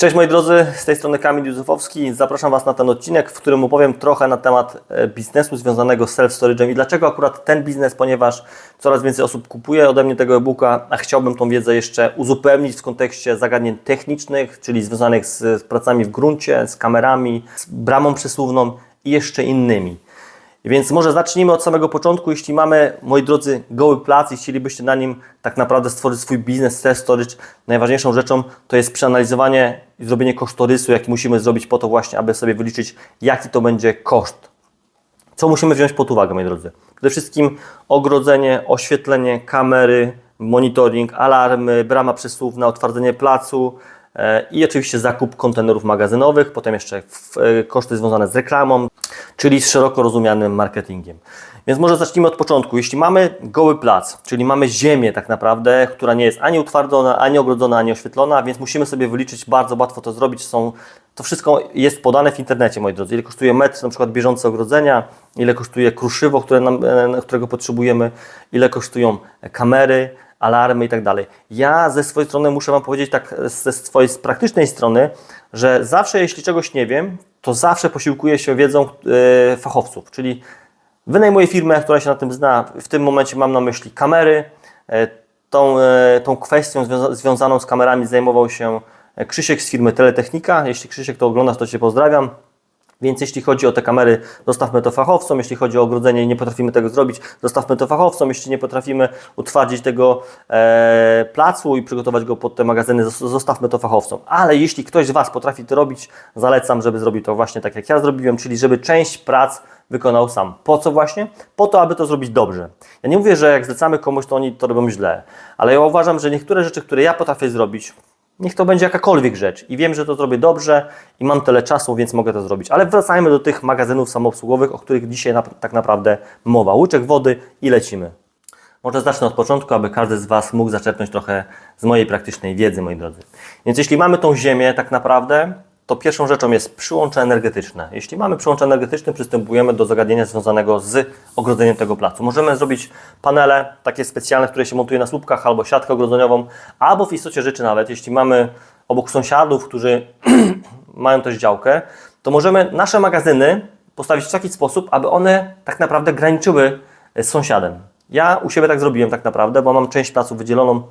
Cześć moi drodzy, z tej strony Kamil Józefowski. Zapraszam Was na ten odcinek, w którym opowiem trochę na temat e, biznesu związanego z self-storage'em i dlaczego akurat ten biznes, ponieważ coraz więcej osób kupuje ode mnie tego e-booka, a chciałbym tą wiedzę jeszcze uzupełnić w kontekście zagadnień technicznych, czyli związanych z, pracami w gruncie, z kamerami, z bramą przesuwną i jeszcze innymi. Więc może zacznijmy od samego początku. Jeśli mamy, moi drodzy, goły plac i chcielibyście na nim tak naprawdę stworzyć swój biznes self-storage, najważniejszą rzeczą to jest przeanalizowanie i zrobienie kosztorysu, jaki musimy zrobić po to właśnie, aby sobie wyliczyć, jaki to będzie koszt. Co musimy wziąć pod uwagę, moi drodzy? Przede wszystkim ogrodzenie, oświetlenie, kamery, monitoring, alarmy, brama przesuwna, otwardzenie placu, e, i oczywiście zakup kontenerów magazynowych, potem jeszcze e, koszty związane z reklamą, czyli z szeroko rozumianym marketingiem. Więc może zacznijmy od początku. Jeśli mamy goły plac, czyli mamy ziemię tak naprawdę, która nie jest ani utwardzona, ani ogrodzona, ani oświetlona, więc musimy sobie wyliczyć, bardzo łatwo to zrobić. Są, to wszystko jest podane w internecie, moi drodzy. Ile kosztuje metr na przykład bieżące ogrodzenia, ile kosztuje kruszywo, które nam, e, którego potrzebujemy, ile kosztują kamery, alarmy i tak dalej. Ja ze swojej strony muszę Wam powiedzieć tak ze swojej praktycznej strony, że zawsze jeśli czegoś nie wiem, to zawsze posiłkuję się wiedzą e, fachowców, czyli wynajmuję firmę, która się na tym zna. W tym momencie mam na myśli kamery. E, Tą, e, tą kwestią związa- związaną z kamerami zajmował się Krzysiek z firmy Teletechnika. Jeśli Krzysiek to oglądasz, to Cię pozdrawiam. Więc jeśli chodzi o te kamery, zostawmy to fachowcom. Jeśli chodzi o ogrodzenie i nie potrafimy tego zrobić, zostawmy to fachowcom. Jeśli nie potrafimy utwardzić tego e, placu i przygotować go pod te magazyny, zos- zostawmy to fachowcom. Ale jeśli ktoś z Was potrafi to robić, zalecam, żeby zrobił to właśnie tak jak ja zrobiłem, czyli żeby część prac wykonał sam. Po co właśnie? Po to, aby to zrobić dobrze. Ja nie mówię, że jak zlecamy komuś, to oni to robią źle, ale ja uważam, że niektóre rzeczy, które ja potrafię zrobić, Niech to będzie jakakolwiek rzecz i wiem, że to zrobię dobrze i mam tyle czasu, więc mogę to zrobić. Ale wracajmy do tych magazynów samoobsługowych, o których dzisiaj na, tak naprawdę mowa. Łyczek wody i lecimy. Może zacznę od początku, aby każdy z Was mógł zaczerpnąć trochę z mojej praktycznej wiedzy, moi drodzy. Więc jeśli mamy tą ziemię tak naprawdę, to pierwszą rzeczą jest przyłącze energetyczne. Jeśli mamy przyłącze energetyczne, przystępujemy do zagadnienia związanego z ogrodzeniem tego placu. Możemy zrobić panele takie specjalne, które się montuje na słupkach, albo siatkę ogrodzeniową, albo w istocie rzeczy nawet, jeśli mamy obok sąsiadów, którzy mają też działkę, to możemy nasze magazyny postawić w taki sposób, aby one tak naprawdę graniczyły z sąsiadem. Ja u siebie tak zrobiłem tak naprawdę, bo mam część placu wydzieloną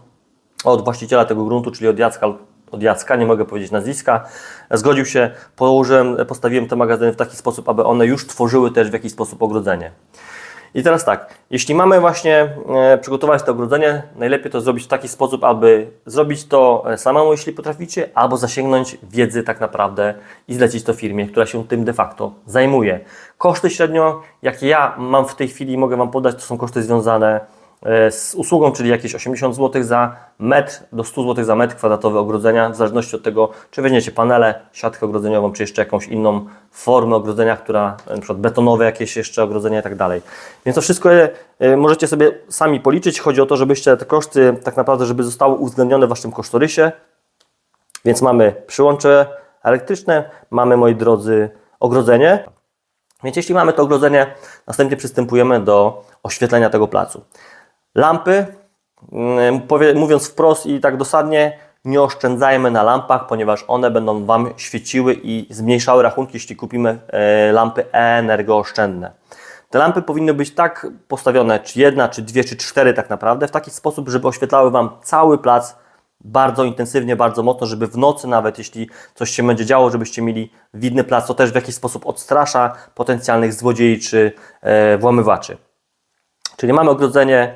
od właściciela tego gruntu, czyli od Jacka, od Jacka, nie mogę powiedzieć nazwiska, zgodził się, położyłem, postawiłem te magazyny w taki sposób, aby one już tworzyły też w jakiś sposób ogrodzenie. I teraz tak, jeśli mamy właśnie e, przygotować to ogrodzenie, najlepiej to zrobić w taki sposób, aby zrobić to e, samemu, jeśli potraficie, albo zasięgnąć wiedzy tak naprawdę i zlecić to firmie, która się tym de facto zajmuje. Koszty średnio, jakie ja mam w tej chwili, mogę Wam podać, to są koszty związane z usługą, czyli jakieś 80 zł za metr do 100 zł za metr kwadratowy ogrodzenia, w zależności od tego, czy weźmiecie panele, siatkę ogrodzeniową, czy jeszcze jakąś inną formę ogrodzenia, która, na przykład betonowe jakieś jeszcze ogrodzenia i tak dalej. Więc to wszystko e, możecie sobie sami policzyć. Chodzi o to, żebyście te koszty tak naprawdę, żeby zostały uwzględnione w Waszym kosztorysie. Więc mamy przyłącze elektryczne, mamy, moi drodzy, ogrodzenie. Więc jeśli mamy to ogrodzenie, następnie przystępujemy do oświetlenia tego placu. Lampy, mm, mówiąc wprost i tak dosadnie, nie oszczędzajmy na lampach, ponieważ one będą Wam świeciły i zmniejszały rachunki, jeśli kupimy e, lampy energooszczędne. Te lampy powinny być tak postawione, czy jedna, czy dwie, czy cztery tak naprawdę, w taki sposób, żeby oświetlały Wam cały plac bardzo intensywnie, bardzo mocno, żeby w nocy nawet, jeśli coś się będzie działo, żebyście mieli widny plac, to też w jakiś sposób odstrasza potencjalnych złodziei czy e, włamywaczy. Czyli mamy ogrodzenie,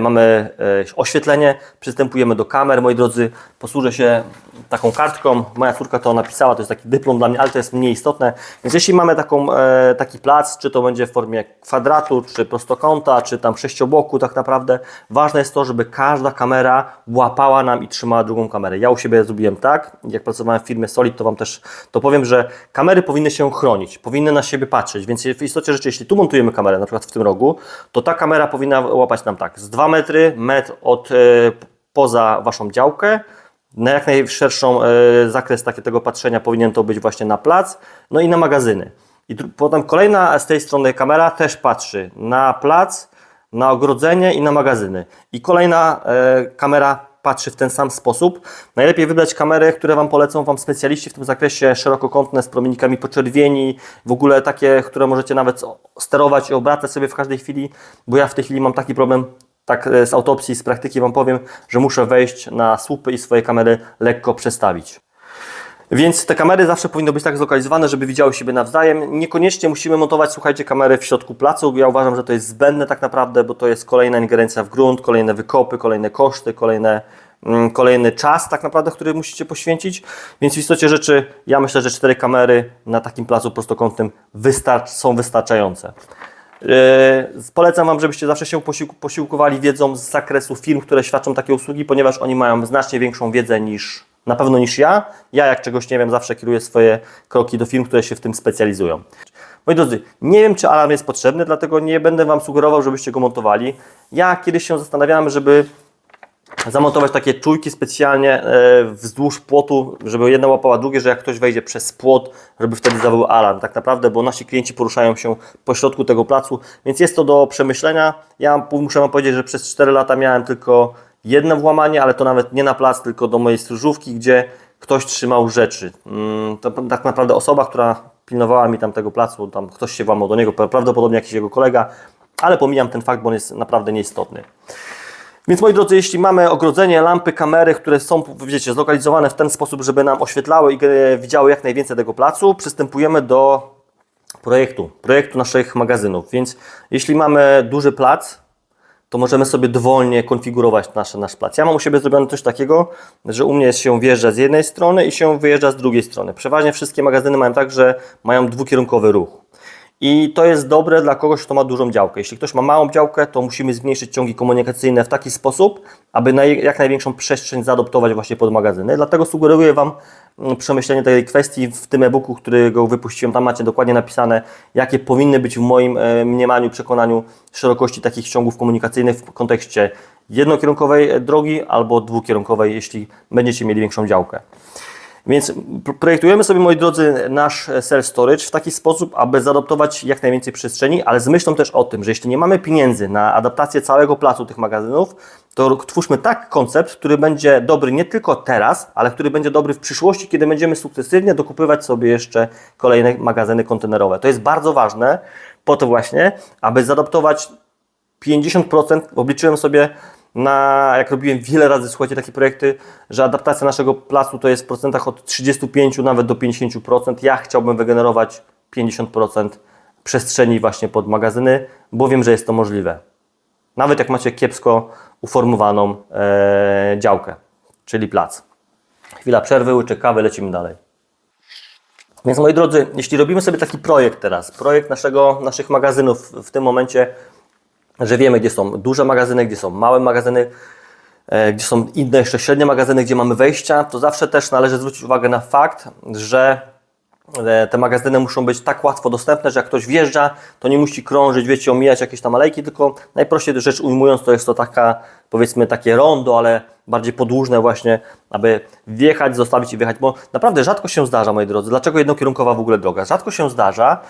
mamy e, oświetlenie, przystępujemy do kamer. Moi drodzy, posłużę się taką kartką. Moja córka to napisała, to jest taki dyplom dla mnie, ale to jest mniej istotne. Więc jeśli mamy taką, e, taki plac, czy to będzie w formie kwadratu, czy prostokąta, czy tam sześcioboku, tak naprawdę ważne jest to, żeby każda kamera łapała nam i trzymała drugą kamerę. Ja u siebie zrobiłem tak, jak pracowałem w firmie Solid, to Wam też to powiem, że kamery powinny się chronić, powinny na siebie patrzeć, więc w istocie rzeczy, jeśli tu montujemy kamerę, na przykład w tym rogu, to ta kamera powinna łapać nam tak, z 2 metry, metr od e, poza Waszą działkę, na jak najszerszą e, zakres takie, tego patrzenia powinien to być właśnie na plac, no i na magazyny. I potem kolejna z tej strony kamera też patrzy na plac, na ogrodzenie i na magazyny. I kolejna e, kamera patrzy w ten sam sposób. Najlepiej wybrać kamery, które Wam polecą Wam specjaliści w tym zakresie, szerokokątne z promienikami poczerwieni, w ogóle takie, które możecie nawet sterować i obracać sobie w każdej chwili, bo ja w tej chwili mam taki problem, tak e, z autopsji, z praktyki Wam powiem, że muszę wejść na słupy i swoje kamery lekko przestawić. Więc te kamery zawsze powinny być tak zlokalizowane, żeby widziały siebie nawzajem. Niekoniecznie musimy montować, słuchajcie, kamery w środku placu. Ja uważam, że to jest zbędne tak naprawdę, bo to jest kolejna ingerencja w grunt, kolejne wykopy, kolejne koszty, kolejne, mm, kolejny czas tak naprawdę, który musicie poświęcić. Więc w istocie rzeczy ja myślę, że cztery kamery na takim placu prostokątnym są wystarczające. Yy, polecam Wam, żebyście zawsze się posiłk- posiłkowali wiedzą z zakresu firm, które świadczą takie usługi, ponieważ oni mają znacznie większą wiedzę niż na pewno niż ja. Ja jak czegoś nie wiem, zawsze kieruję swoje kroki do firm, które się w tym specjalizują. Moi drodzy, nie wiem, czy alarm jest potrzebny, dlatego nie będę Wam sugerował, żebyście go montowali. Ja kiedyś się zastanawiałem, żeby zamontować takie czujki specjalnie e, wzdłuż płotu, żeby jedna łapała drugie, że jak ktoś wejdzie przez płot, żeby wtedy zawył alarm. Tak naprawdę, bo nasi klienci poruszają się po środku tego placu, więc jest to do przemyślenia. Ja muszę Wam powiedzieć, że przez 4 lata miałem tylko jedno włamanie, ale to nawet nie na plac, tylko do mojej stróżówki, gdzie ktoś trzymał rzeczy. Mm, To tak naprawdę osoba, która pilnowała mi tam tego placu, tam ktoś się włamał do niego, prawdopodobnie jakiś jego kolega, ale pomijam ten fakt, bo on jest naprawdę nieistotny. Więc moi drodzy, jeśli mamy ogrodzenie, lampy, kamery, które są, wiecie, zlokalizowane w ten sposób, żeby nam oświetlały i widziały jak najwięcej tego placu, przystępujemy do projektu, projektu naszych magazynów. Więc jeśli mamy duży plac, to możemy sobie dowolnie konfigurować nasz, nasz plac. Ja mam u siebie zrobione coś takiego, że u mnie się wjeżdża z jednej strony i się wyjeżdża z drugiej strony. Przeważnie wszystkie magazyny mają tak, że mają dwukierunkowy ruch. I to jest dobre dla kogoś, kto ma dużą działkę. Jeśli ktoś ma małą działkę, to musimy zmniejszyć ciągi komunikacyjne w taki sposób, aby jak największą przestrzeń zaadoptować właśnie pod magazyny. Dlatego sugeruję Wam przemyślenie tej kwestii w tym e-booku, którego wypuściłem. Tam macie dokładnie napisane, jakie powinny być w moim e, mniemaniu, przekonaniu szerokości takich ciągów komunikacyjnych w kontekście jednokierunkowej drogi albo dwukierunkowej, jeśli będziecie mieli większą działkę. Więc projektujemy sobie, moi drodzy, nasz self-storage w taki sposób, aby zaadoptować jak najwięcej przestrzeni, ale z myślą też o tym, że jeśli nie mamy pieniędzy na adaptację całego placu tych magazynów, to twórzmy tak koncept, który będzie dobry nie tylko teraz, ale który będzie dobry w przyszłości, kiedy będziemy sukcesywnie dokupywać sobie jeszcze kolejne magazyny kontenerowe. To jest bardzo ważne po to właśnie, aby zaadoptować 50%, obliczyłem sobie na, jak robiłem wiele razy, słuchajcie, takie projekty, że adaptacja naszego placu to jest w procentach od 35 nawet do 50%. Ja chciałbym wygenerować 50% przestrzeni właśnie pod magazyny, bo wiem, że jest to możliwe. Nawet jak macie kiepsko uformowaną e, działkę, czyli plac. Chwila przerwy, łyczek kawy, lecimy dalej. Więc moi drodzy, jeśli robimy sobie taki projekt teraz, projekt naszego, naszych magazynów w tym momencie, że wiemy, gdzie są duże magazyny, gdzie są małe magazyny, e, gdzie są inne jeszcze średnie magazyny, gdzie mamy wejścia, to zawsze też należy zwrócić uwagę na fakt, że e, te magazyny muszą być tak łatwo dostępne, że jak ktoś wjeżdża, to nie musi krążyć, wiecie, omijać jakieś tam alejki, tylko najprościej rzecz ujmując, to jest to taka, powiedzmy, takie rondo, ale bardziej podłużne właśnie, aby wjechać, zostawić i wjechać, bo naprawdę rzadko się zdarza, moi drodzy, dlaczego jednokierunkowa w ogóle droga? Rzadko się zdarza,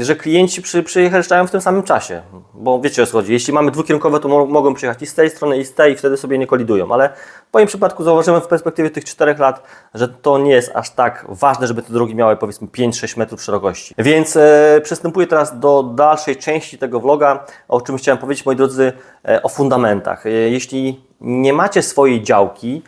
że klienci przy, przyjeżdżają w tym samym czasie, bo wiecie o co chodzi, jeśli mamy dwukierunkowe, to mo mogą przyjechać i z tej strony i z tej i wtedy sobie nie kolidują, ale w moim przypadku zauważyłem w perspektywie tych czterech lat, że to nie jest aż tak ważne, żeby te drogi miały powiedzmy 5-6 metrów szerokości. Więc e, przystępuję teraz do dalszej części tego vloga, o czym chciałem powiedzieć, moi drodzy, e, o fundamentach. E, jeśli nie macie swojej działki,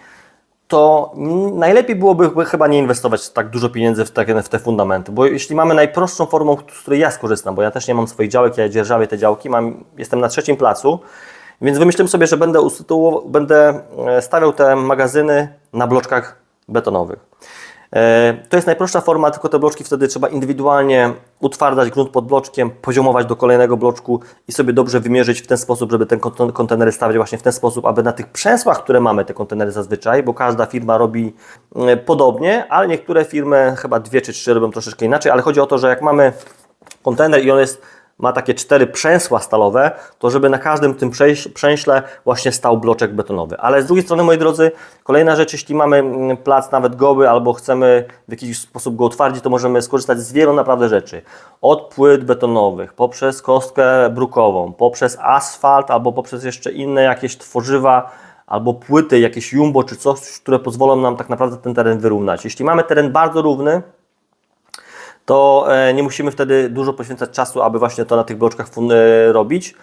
to najlepiej byłoby chyba nie inwestować tak dużo pieniędzy w te, w te fundamenty, bo jeśli mamy najprostszą formą, z której ja skorzystam, bo ja też nie mam swoich działek, ja dzierżawię te działki, mam, jestem na trzecim placu, więc wymyśliłem sobie, że będę, będę e, stawiał te magazyny na bloczkach betonowych. E, to jest najprostsza forma, tylko te bloczki wtedy trzeba indywidualnie utwardać grunt pod bloczkiem, poziomować do kolejnego bloczku i sobie dobrze wymierzyć w ten sposób, żeby ten kontenery stawiać właśnie w ten sposób, aby na tych przęsłach, które mamy, te kontenery zazwyczaj, bo każda firma robi e, podobnie, ale niektóre firmy, chyba dwie czy trzy robią troszeczkę inaczej, ale chodzi o to, że jak mamy kontener i on jest ma takie cztery przęsła stalowe, to żeby na każdym tym przęśle właśnie stał bloczek betonowy. Ale z drugiej strony, moi drodzy, kolejna rzecz, jeśli mamy mm, plac nawet goły albo chcemy w jakiś sposób go utwardzić, to możemy skorzystać z wielu naprawdę rzeczy. Od płyt betonowych, poprzez kostkę brukową, poprzez asfalt albo poprzez jeszcze inne jakieś tworzywa, albo płyty, jakieś jumbo czy coś, które pozwolą nam tak naprawdę ten teren wyrównać. Jeśli mamy teren bardzo równy, to e, nie musimy wtedy dużo poświęcać czasu, aby właśnie to na tych bloczkach e, robić.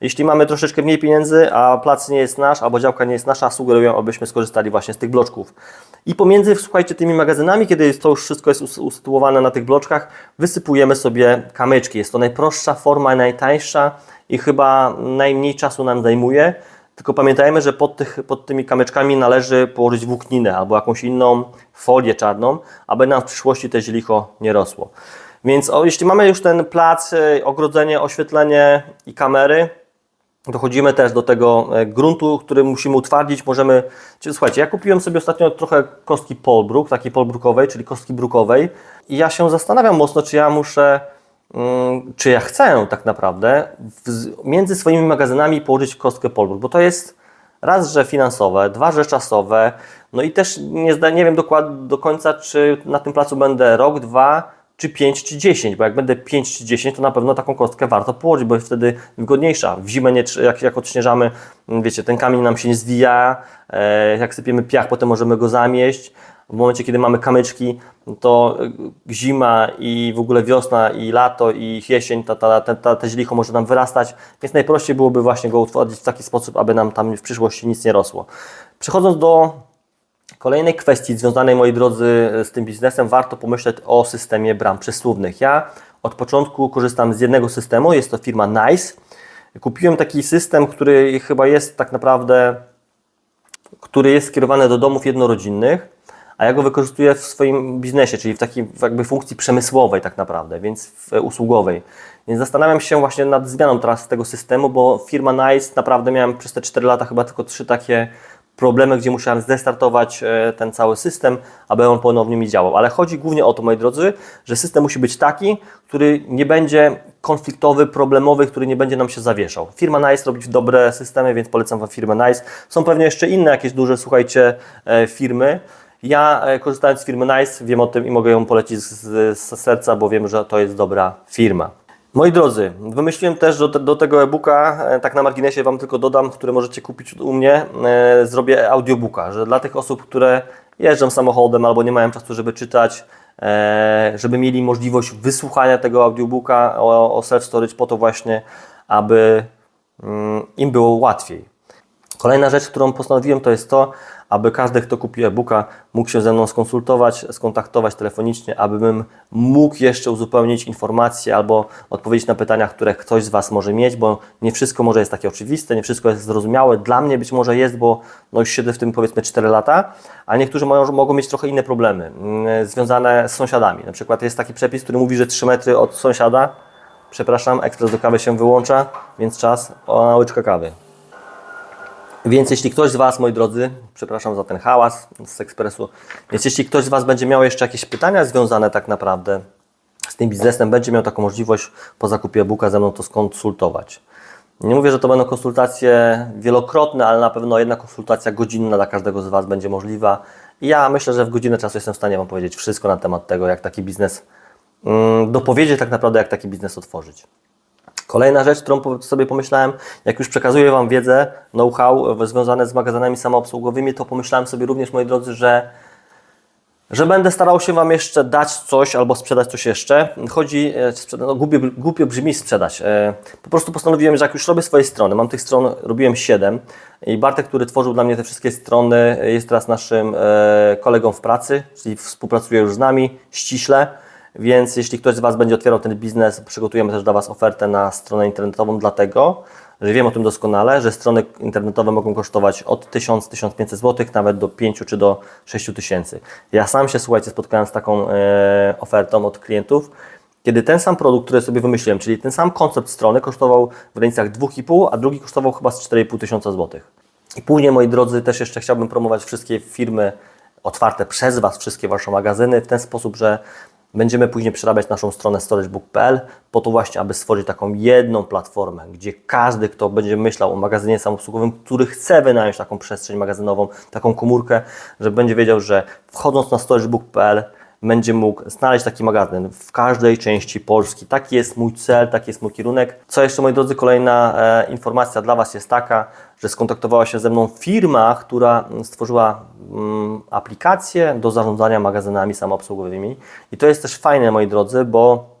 Jeśli mamy troszeczkę mniej pieniędzy, a plac nie jest nasz, albo działka nie jest nasza, sugeruję, abyśmy skorzystali właśnie z tych bloczków. I pomiędzy, słuchajcie, tymi magazynami, kiedy to już wszystko jest us- usytuowane na tych bloczkach, wysypujemy sobie kamyczki. Jest to najprostsza forma, najtańsza i chyba najmniej czasu nam zajmuje. Tylko pamiętajmy, że pod, tych, pod tymi kamyczkami należy położyć włókninę albo jakąś inną folię czarną, aby nam w przyszłości te zielicho nie rosło. Więc o, jeśli mamy już ten plac, e, ogrodzenie, oświetlenie i kamery, Dochodzimy też do tego e, gruntu, który musimy utwardzić. Możemy. Słuchajcie, ja kupiłem sobie ostatnio trochę kostki polbruk, takiej polbrukowej, czyli kostki brukowej. I ja się zastanawiam mocno, czy ja muszę, czy ja chcę tak naprawdę między swoimi magazynami położyć kostkę polbruk, bo to jest raz, że finansowe, dwa, że czasowe. No i też nie, nie wiem dokładnie do końca, czy na tym placu będę rok, dwa, czy 5, czy 10, bo jak będę 5 czy 10, to na pewno taką kostkę warto położyć, bo jest wtedy wygodniejsza. W zimę, nie, jak, jak odśnieżamy, wiecie, ten kamień nam się nie zwija, e, jak sypiemy piach, potem możemy go zamieść. W momencie, kiedy mamy kamyczki, to e, zima i w ogóle wiosna i lato i jesień, ta, ta, ta, ta, te źlicho może nam wyrastać, więc najprościej byłoby właśnie go utworzyć w taki sposób, aby nam tam w przyszłości nic nie rosło. Przechodząc do Kolejnej kwestii związanej, moi drodzy, z tym biznesem, warto pomyśleć o systemie bram przesuwnych. Ja od początku korzystam z jednego systemu, jest to firma NICE. Kupiłem taki system, który chyba jest tak naprawdę, który jest skierowany do domów jednorodzinnych, a ja go wykorzystuję w swoim biznesie, czyli w takiej jakby funkcji przemysłowej tak naprawdę, więc w usługowej. Więc zastanawiam się właśnie nad zmianą teraz tego systemu, bo firma NICE naprawdę miałem przez te 4 lata chyba tylko trzy takie problemy, gdzie musiałem zrestartować e, ten cały system, aby on ponownie mi działał. Ale chodzi głównie o to, moi drodzy, że system musi być taki, który nie będzie konfliktowy, problemowy, który nie będzie nam się zawieszał. Firma NICE robi dobre systemy, więc polecam Wam firmę NICE. Są pewnie jeszcze inne jakieś duże, słuchajcie, e, firmy. Ja e, korzystając z firmy NICE wiem o tym i mogę ją polecić z, z serca, bo wiem, że to jest dobra firma. Moi drodzy, wymyśliłem też do, do tego e-booka, e, tak na marginesie Wam tylko dodam, które możecie kupić u mnie, e, zrobię audiobooka, że dla tych osób, które jeżdżą samochodem albo nie mają czasu, żeby czytać, e, żeby mieli możliwość wysłuchania tego audiobooka o, o self-storage po to właśnie, aby mm, im było łatwiej. Kolejna rzecz, którą postanowiłem, to jest to, aby każdy, kto kupi e-booka, mógł się ze mną skonsultować, skontaktować telefonicznie, abym mógł jeszcze uzupełnić informacje albo odpowiedzieć na pytania, które ktoś z Was może mieć, bo nie wszystko może jest takie oczywiste, nie wszystko jest zrozumiałe. Dla mnie być może jest, bo no już siedzę w tym powiedzmy 4 lata, a niektórzy mają, mogą mieć trochę inne problemy mm, związane z sąsiadami. Na przykład jest taki przepis, który mówi, że 3 metry od sąsiada, przepraszam, ekspres do kawy się wyłącza, więc czas na łyczkę kawy. Więc jeśli ktoś z Was, moi drodzy, przepraszam za ten hałas z ekspresu, więc jeśli ktoś z Was będzie miał jeszcze jakieś pytania związane tak naprawdę z tym biznesem, będzie miał taką możliwość po zakupie e-booka ze mną to skonsultować. Nie mówię, że to będą konsultacje wielokrotne, ale na pewno jedna konsultacja godzinna dla każdego z Was będzie możliwa. I ja myślę, że w godzinę czasu jestem w stanie Wam powiedzieć wszystko na temat tego, jak taki biznes, mm, dopowiedzieć tak naprawdę, jak taki biznes otworzyć. Kolejna rzecz, którą sobie pomyślałem, jak już przekazuję Wam wiedzę, know-how związane z magazynami samoobsługowymi, to pomyślałem sobie również, moi drodzy, że, że będę starał się Wam jeszcze dać coś albo sprzedać coś jeszcze. Chodzi, e, no, głupio, głupio brzmi sprzedać. E, po prostu postanowiłem, że jak już robię swoje strony, mam tych stron, robiłem 7 i Bartek, który tworzył dla mnie te wszystkie strony, jest teraz naszym e, kolegą w pracy, czyli współpracuje już z nami ściśle. Więc jeśli ktoś z Was będzie otwierał ten biznes, przygotujemy też dla Was ofertę na stronę internetową, dlatego, że wiem o tym doskonale, że strony internetowe mogą kosztować od 1000-1500 zł, nawet do 5 czy do 6000. Ja sam się, słuchajcie, spotkałem z taką e, ofertą od klientów, kiedy ten sam produkt, który sobie wymyśliłem, czyli ten sam koncept strony kosztował w granicach 2,5, a drugi kosztował chyba z 4,5 tysiąca złotych. I później, moi drodzy, też jeszcze chciałbym promować wszystkie firmy otwarte przez Was, wszystkie Wasze magazyny w ten sposób, że Będziemy później przerabiać naszą stronę storagebook.pl po to właśnie, aby stworzyć taką jedną platformę, gdzie każdy, kto będzie myślał o magazynie samoobsługowym, który chce wynająć taką przestrzeń magazynową, taką komórkę, że będzie wiedział, że wchodząc na storagebook.pl będzie mógł znaleźć taki magazyn w każdej części Polski. Taki jest mój cel, taki jest mój kierunek. Co jeszcze, moi drodzy, kolejna e, informacja dla Was jest taka, że skontaktowała się ze mną firma, która mm, stworzyła mm, aplikację do zarządzania magazynami samoobsługowymi. I to jest też fajne, moi drodzy, bo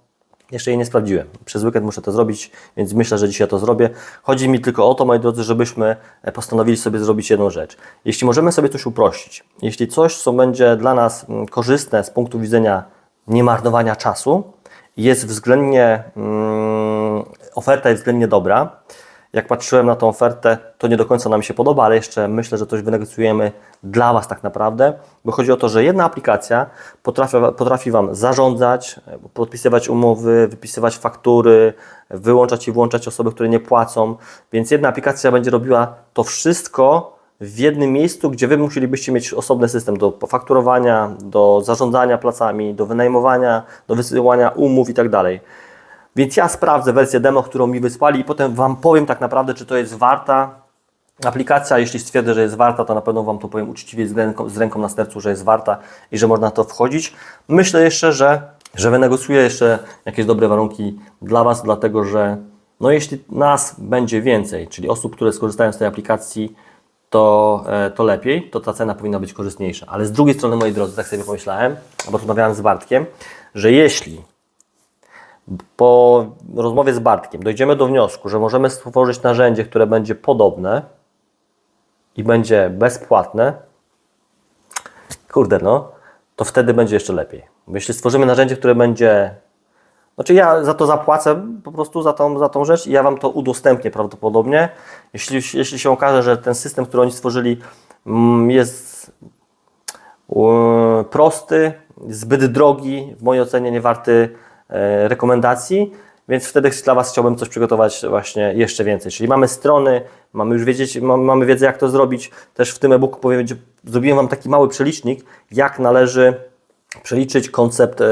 jeszcze jej nie sprawdziłem. Przez weekend muszę to zrobić, więc myślę, że dzisiaj to zrobię. Chodzi mi tylko o to, moi drodzy, żebyśmy e, postanowili sobie zrobić jedną rzecz. Jeśli możemy sobie coś uprościć, jeśli coś, co będzie dla nas mm, korzystne z punktu widzenia niemarnowania czasu, jest względnie, mm, oferta jest względnie dobra, jak patrzyłem na tą ofertę, to nie do końca nam się podoba, ale jeszcze myślę, że coś wynegocjujemy dla Was tak naprawdę, bo chodzi o to, że jedna aplikacja potrafi, potrafi Wam zarządzać, podpisywać umowy, wypisywać faktury, wyłączać i włączać osoby, które nie płacą, więc jedna aplikacja będzie robiła to wszystko w jednym miejscu, gdzie Wy musielibyście mieć osobny system do fakturowania, do zarządzania placami, do wynajmowania, do wysyłania umów i tak dalej. Więc ja sprawdzę wersję demo, którą mi wysłali i potem Wam powiem tak naprawdę, czy to jest warta aplikacja. Jeśli stwierdzę, że jest warta, to na pewno Wam to powiem uczciwie z ręką, z ręką na sercu, że jest warta i że można na to wchodzić. Myślę jeszcze, że, że wynegocjuję jeszcze jakieś dobre warunki dla Was, dlatego że no jeśli nas będzie więcej, czyli osób, które skorzystają z tej aplikacji, to, e, to lepiej, to ta cena powinna być korzystniejsza. Ale z drugiej strony, moi drodzy, tak sobie pomyślałem, bo rozmawiałem z Bartkiem, że jeśli po rozmowie z Bartkiem dojdziemy do wniosku, że możemy stworzyć narzędzie, które będzie podobne i będzie bezpłatne, kurde no, to wtedy będzie jeszcze lepiej. Jeśli stworzymy narzędzie, które będzie znaczy ja za to zapłacę po prostu za tą, za tą rzecz i ja Wam to udostępnię prawdopodobnie. Jeśli, jeśli się okaże, że ten system, który oni stworzyli mm, jest e, prosty, zbyt drogi, w mojej ocenie nie warty rekomendacji, więc wtedy dla Was chciałbym coś przygotować właśnie jeszcze więcej. Czyli mamy strony, mamy już wiedzieć, mamy wiedzę jak to zrobić. Też w tym e-booku powiem, zrobiłem Wam taki mały przelicznik, jak należy przeliczyć koncept e,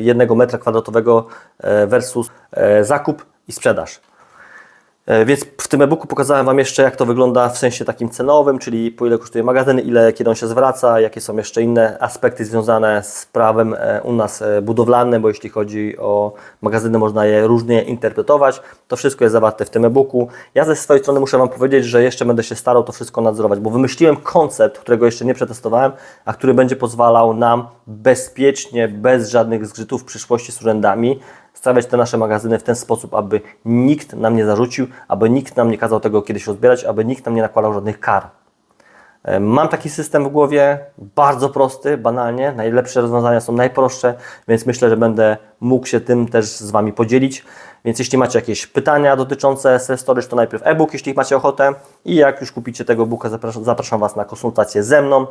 jednego metra kwadratowego e, versus e, zakup i sprzedaż. Więc w tym e-booku pokazałem Wam jeszcze, jak to wygląda w sensie takim cenowym, czyli po ile kosztuje magazyn, ile, kiedy on się zwraca, jakie są jeszcze inne aspekty związane z prawem u nas budowlanym, bo jeśli chodzi o magazyny, można je różnie interpretować. To wszystko jest zawarte w tym e-booku. Ja ze swojej strony muszę Wam powiedzieć, że jeszcze będę się starał to wszystko nadzorować, bo wymyśliłem koncept, którego jeszcze nie przetestowałem, a który będzie pozwalał nam bezpiecznie, bez żadnych zgrzytów w przyszłości z urzędami, stawiać te nasze magazyny w ten sposób, aby nikt nam nie zarzucił, aby nikt nam nie kazał tego kiedyś rozbierać, aby nikt nam nie nakładał żadnych kar. E, mam taki system w głowie, bardzo prosty, banalnie. Najlepsze rozwiązania są najprostsze, więc myślę, że będę mógł się tym też z Wami podzielić. Więc jeśli macie jakieś pytania dotyczące self-storage, to najpierw e-book, jeśli macie ochotę. I jak już kupicie tego booka, zapraszam, zapraszam Was na konsultację ze mną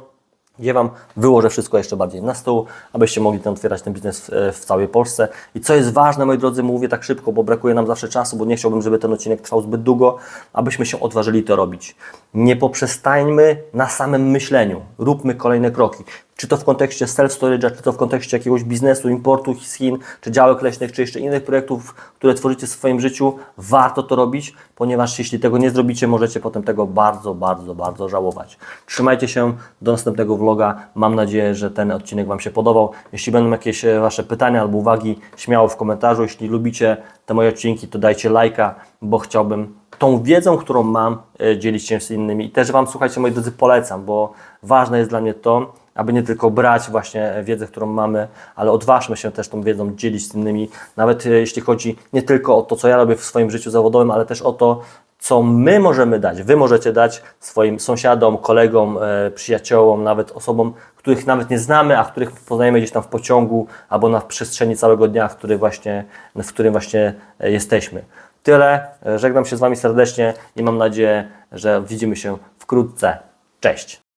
gdzie Wam wyłożę wszystko jeszcze bardziej na stół, abyście mogli ten otwierać ten biznes w, w, całej Polsce. I co jest ważne, moi drodzy, mówię tak szybko, bo brakuje nam zawsze czasu, bo nie chciałbym, żeby ten odcinek trwał zbyt długo, abyśmy się odważyli to robić. Nie poprzestańmy na samym myśleniu, róbmy kolejne kroki czy to w kontekście self-storage'a, czy to w kontekście jakiegoś biznesu, importu z Chin, czy działek leśnych, czy jeszcze innych projektów, które tworzycie w swoim życiu, warto to robić, ponieważ jeśli tego nie zrobicie, możecie potem tego bardzo, bardzo, bardzo żałować. Trzymajcie się do następnego vloga. Mam nadzieję, że ten odcinek Wam się podobał. Jeśli będą jakieś e, Wasze pytania albo uwagi, śmiało w komentarzu. Jeśli lubicie te moje odcinki, to dajcie lajka, bo chciałbym tą wiedzą, którą mam, e, dzielić się z innymi. I też Wam, słuchajcie, moi drodzy, polecam, bo ważne jest dla mnie to, aby nie tylko brać właśnie wiedzę, którą mamy, ale odważmy się też tą wiedzą dzielić z innymi, nawet e, jeśli chodzi nie tylko o to, co ja robię w swoim życiu zawodowym, ale też o to, co my możemy dać, wy możecie dać swoim sąsiadom, kolegom, e, przyjaciołom, nawet osobom, których nawet nie znamy, a których poznajemy gdzieś tam w pociągu albo na przestrzeni całego dnia, w, który właśnie, w którym właśnie e, jesteśmy. Tyle. Żegnam się z Wami serdecznie i mam nadzieję, że widzimy się wkrótce. Cześć!